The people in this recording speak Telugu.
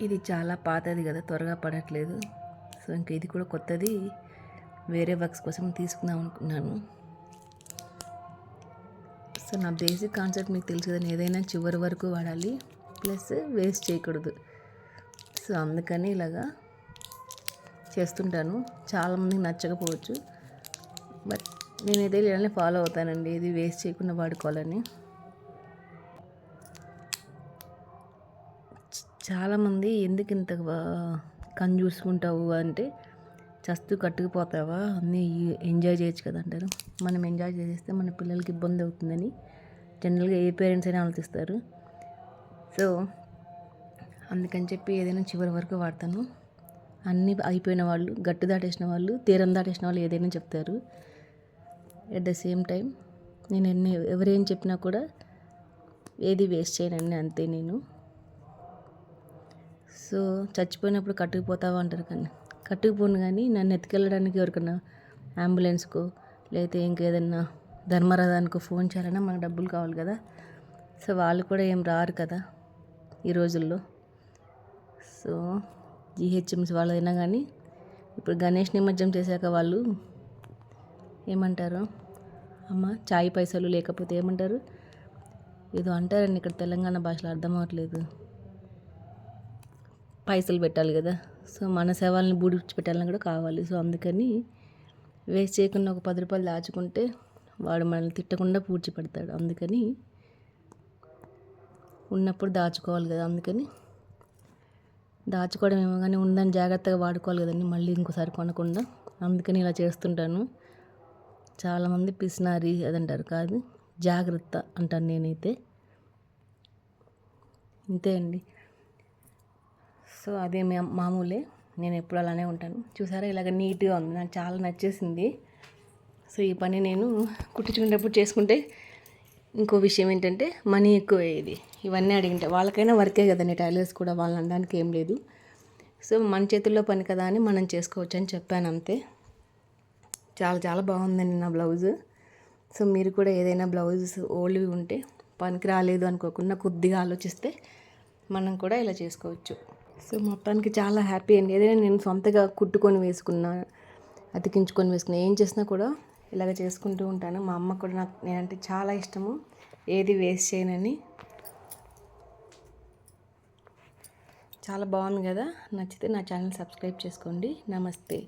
ఇది చాలా పాతది కదా త్వరగా పడట్లేదు. సో ఇంకా ఇది కూడా కొత్తది. వేరే వర్క్స్ కోసం తీసుకుందాం అనుకున్నాను. సో నా బేసిక్ కాన్సెప్ట్ మీకు తెలుసు కదా ఏదైనా చివరి వరకు వాడాలి. ప్లస్ వేస్ట్ చేయకూడదు. సో అందుకని ఇలాగా చేస్తుంటాను. చాలామందికి నచ్చకపోవచ్చు. బట్ నేనైతే ఇలానే ఫాలో అవుతానండి. ఇది వేస్ట్ చేయకుండా వాడుకోవాలని. చాలామంది ఎందుకు ఇంత కంజూసుకుంటావు చూసుకుంటావు? అంటే చస్తూ కట్టుకుపోతావా? అన్నీ ఎంజాయ్ చేయొచ్చు కదా అంటారు. మనం ఎంజాయ్ చేసేస్తే మన పిల్లలకి ఇబ్బంది అవుతుందని జనరల్గా ఏ పేరెంట్స్ అయినా ఆలోచిస్తారు. సో అందుకని చెప్పి ఏదైనా చివరి వరకు వాడతాను. అన్నీ అయిపోయిన వాళ్ళు గట్టు దాటేసిన వాళ్ళు తీరం దాటేసిన వాళ్ళు ఏదైనా చెప్తారు. ఎట్ ద సేమ్ టైం నేను ఎన్ని ఎవరేం చెప్పినా కూడా ఏది వేస్ట్ చేయనండి అంతే నేను. సో చచ్చిపోయినప్పుడు కట్టుకుపోతావా అంటారు కానీ కట్టుకుపోను కానీ నన్ను ఎత్తుకెళ్ళడానికి ఎవరికన్నా అంబులెన్స్కో లేకపోతే ఇంకేదన్నా ధర్మరథానికో ఫోన్ చేయాలన్నా మనకు డబ్బులు కావాలి కదా. సో వాళ్ళు కూడా ఏం రారు కదా ఈ రోజుల్లో. సో జిహెచ్ఎంసీ వాళ్ళైనా కానీ ఇప్పుడు గణేష్ నిమజ్జనం చేశాక వాళ్ళు ఏమంటారు అమ్మ చాయ్ పైసలు లేకపోతే ఏమంటారు? ఏదో అంటారండి ఇక్కడ తెలంగాణ భాషలో అర్థం అవ్వట్లేదు. పైసలు పెట్టాలి కదా. సో మన సేవల్ని బూడిచి పెట్టాలని కూడా కావాలి. సో అందుకని వేస్ట్ చేయకుండా ఒక పది రూపాయలు దాచుకుంటే వాడు మనల్ని తిట్టకుండా పూడ్చి పెడతాడు అందుకని ఉన్నప్పుడు దాచుకోవాలి కదా. అందుకని దాచుకోవడం ఏమో కానీ ఉందని జాగ్రత్తగా వాడుకోవాలి కదండి. మళ్ళీ ఇంకోసారి కొనకుండా. అందుకని ఇలా చేస్తుంటాను. చాలామంది పిసినారి అదంటారు కాదు. జాగ్రత్త అంటాను నేనైతే. ఇంతే అండి. సో అదే మామూలే. నేను ఎప్పుడు అలానే ఉంటాను. చూసారా? ఇలాగ నీట్గా ఉంది. నాకు చాలా నచ్చేసింది. సో ఈ పని నేను కుట్టించుకునేటప్పుడు చేసుకుంటే ఇంకో విషయం ఏంటంటే మనీ ఎక్కువ అయ్యేది ఇవన్నీ అడిగింటే. వాళ్ళకైనా వర్కే కదండి టైలర్స్ కూడా వాళ్ళని అనడానికి ఏం లేదు. సో మన చేతుల్లో పని కదా అని మనం చేసుకోవచ్చు అని చెప్పాను అంతే. చాలా చాలా బాగుందండి నా బ్లౌజ్. సో మీరు కూడా ఏదైనా బ్లౌజెస్ ఓల్డ్వి ఉంటే పనికి రాలేదు అనుకోకుండా కొద్దిగా ఆలోచిస్తే మనం కూడా ఇలా చేసుకోవచ్చు. సో మొత్తానికి చాలా హ్యాపీ అండి. ఏదైనా నేను సొంతగా కుట్టుకొని వేసుకున్నా అతికించుకొని వేసుకున్నా ఏం చేసినా కూడా ఇలాగ చేసుకుంటూ ఉంటాను. మా అమ్మ కూడా నాకు నేనంటే చాలా ఇష్టము. ఏది వేస్ట్ చేయనని. చాలా బాగుంది కదా? నచ్చితే నా ఛానల్ సబ్స్క్రైబ్ చేసుకోండి. నమస్తే.